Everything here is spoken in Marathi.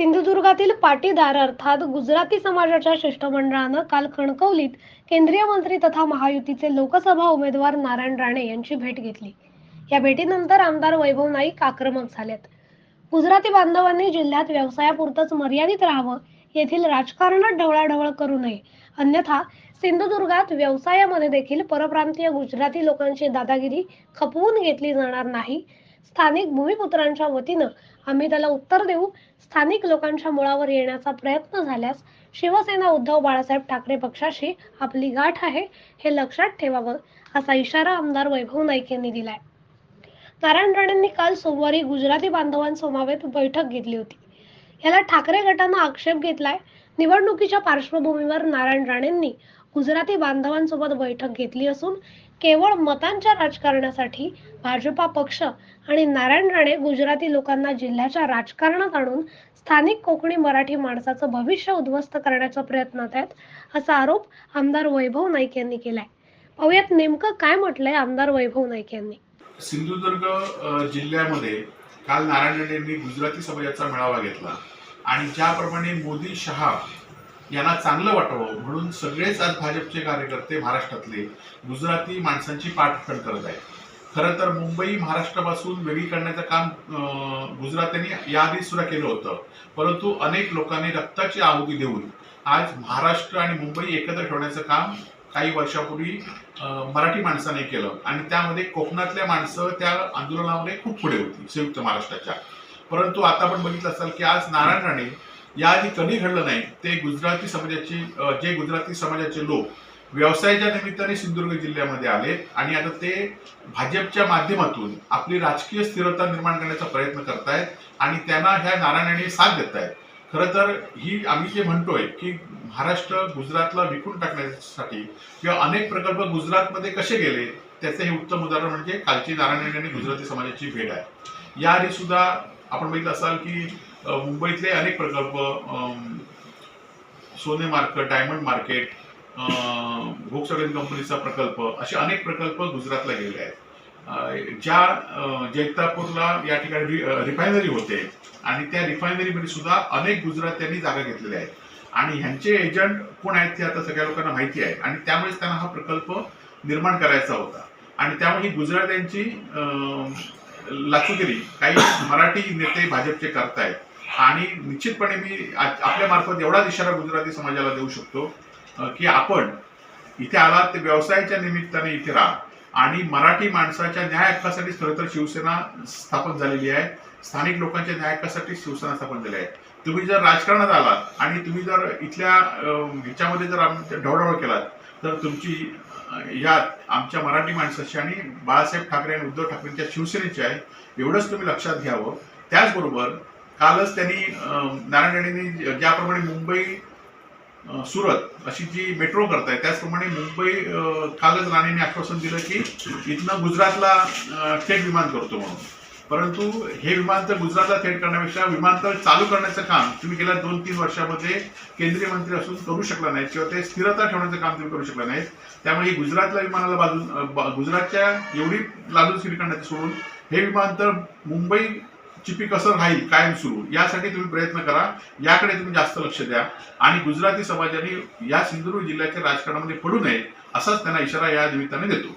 सिंधुदुर्गातील पाटीदार अर्थात गुजराती समाजाच्या शिष्टमंडळानं काल कणकवलीत केंद्रीय मंत्री तथा महायुतीचे लोकसभा उमेदवार नारायण राणे यांची भेट घेतली. या भेटीनंतर आमदार वैभव नाईक आक्रमक झालेत. गुजराती बांधवांनी जिल्ह्यात व्यवसायापुरतंच मर्यादित राहावं येथील राजकारणात ढवळाढवळ करू नये. अन्यथा सिंधुदुर्गात व्यवसायामध्ये देखील परप्रांतीय गुजराती लोकांची दादागिरी खपवून घेतली जाणार नाही. स्थानिक भूमिपुत्रांच्या वतीनं आम्ही त्याला उत्तर देऊ. स्थानिक लोकांच्या मुळावर येण्याचा प्रयत्न झाल्यास शिवसेना उद्धव बाळासाहेब ठाकरे पक्षाशी आपली गाठ आहे हे लक्षात ठेवावं असा इशारा आमदार वैभव नाईक यांनी दिलाय. नारायण राणेंनी काल सोमवारी गुजराती बांधवांसमवेत बैठक घेतली होती. याला ठाकरे गटानं आक्षेप घेतलाय. निवडणुकीच्या पार्श्वभूमीवर नारायण राणेंनी गुजराती बांधवांसोबत बैठक घेतली असून केवळ मतांच्या राजकारणासाठी भाजपा पक्ष आणि नारायण राणे गुजराती लोकांना जिल्ह्याच्या राजकारणात आणून स्थानिक कोकणी मराठी माणसाचं भविष्य उद्ध्वस्त करण्याचा प्रयत्नात आहेत असा आरोप आमदार वैभव नाईक यांनी केलाय. पाहुयात नेमकं काय म्हटलंय आमदार वैभव नाईक यांनी. सिंधुदुर्ग जिल्ह्यामध्ये काल नारायण राणे यांनी गुजराती समाजाचा मेळावा घेतला आणि ज्याप्रमाणे मोदी शहा यांना चांगलं वाटावं. म्हणून सगळेच आज भाजपचे कार्यकर्ते महाराष्ट्रातले गुजराती माणसांची पाठफळ करत आहेत. खरं तर मुंबई महाराष्ट्रापासून वेगळी करण्याचं काम गुजरात्यांनी याआधी सुद्धा केलं होतं. परंतु अनेक लोकांनी रक्ताची आहुती देऊन आज महाराष्ट्र आणि मुंबई एकत्र ठेवण्याचं काम काही वर्षापूर्वी मराठी माणसाने केलं. आणि त्यामध्ये कोकणातल्या माणसं त्या आंदोलनामध्ये खूप पुढे होती संयुक्त महाराष्ट्राच्या. परंतु आता आपण बघितलं असाल की आज नारायण राणे याआधी कधी घडलं नाही ते गुजराती समाजाचे जे गुजराती समाजाचे लोक व्यवसायाच्या निमित्ताने सिंधुदुर्ग जिल्ह्यामध्ये आले आणि आता ते भाजपच्या माध्यमातून आपली राजकीय स्थिरता निर्माण करण्याचा प्रयत्न करतायत आणि त्यांना ह्या नारायणाने साथ देत आहेत खरं तर ही आम्ही जे म्हणतोय की महाराष्ट्र गुजरातला विकून टाकण्यासाठी किंवा अनेक प्रकल्प गुजरातमध्ये कसे गेले त्याचं हे उत्तम उदाहरण म्हणजे कालची नारायण आणि गुजराती समाजाची भेट आहे. याआधी सुद्धा आपण बघितलं असाल की मुंबईतले अनेक प्रकल्प सोने मार्केट डायमंड मार्केट व्होक्सवॅगन कंपनीचा प्रकल्प असे अनेक प्रकल्प गुजरातला गेले आहेत. ज्या जैतापूरला या ठिकाणी रि- रिफायनरी होते आणि त्या रिफायनरीमध्ये सुद्धा अनेक गुजरात्यांनी जागा घेतलेल्या आहेत. आणि ह्यांचे एजंट कोण आहेत ते आता सगळ्या लोकांना माहिती आहे आणि त्यामुळेच त्यांना हा प्रकल्प निर्माण करायचा होता. आणि त्यामुळे ही गुजरात्यांची अं, लाचुगिरी काही मराठी नेते भाजपचे करतायत. आणि निश्चितपणे मी आपल्या मार्फत एवढाच इशारा गुजराती समाजाला देऊ शकतो की आपण इथे आलात ते व्यवसायाच्या निमित्ताने इथे राहा. आणि मराठी माणसाच्या न्याय हक्कासाठी खरं तर शिवसेना स्थापन झालेली आहे. स्थानिक लोकांच्या न्याय हक्कासाठी शिवसेना स्थापन झाली आहे. तुम्ही जर राजकारणात आलात आणि तुम्ही जर इथल्या ह्याच्यामध्ये जर आम केलात तर तुमची यात आमच्या मराठी माणसाची आणि बाळासाहेब ठाकरे आणि उद्धव ठाकरेंच्या शिवसेनेची आहे. एवढंच तुम्ही लक्षात घ्यावं. त्याचबरोबर कालच त्यांनी नारायण राणेंनी ज्याप्रमाणे मुंबई सुरत अशी जी मेट्रो करताय त्याचप्रमाणे मुंबई कालच राणेंनी आश्वासन दिलं की इथनं गुजरातला थेट विमान करतो म्हणून. परंतु हे विमानतळ गुजरातला थेट करण्यापेक्षा विमानतळ चालू करण्याचं काम तुम्ही गेल्या दोन तीन वर्षामध्ये केंद्रीय मंत्री असून करू शकला नाही किंवा ते स्थिरता ठेवण्याचं काम तुम्ही करू शकला नाही त्यामुळे गुजरातला विमानाला बाजू गुजरातच्या एवढी लालूचगिरी करण्याचं सोडून हे विमानतळ मुंबई चिपी कसं राहील कायम सुरू यासाठी तुम्ही प्रयत्न करा. याकडे तुम्ही जास्त लक्ष द्या. आणि गुजराती समाजाने या सिंधुदुर्ग जिल्ह्याच्या राजकारणामध्ये पडू नये असाच त्यांना इशारा या निमित्ताने देतो.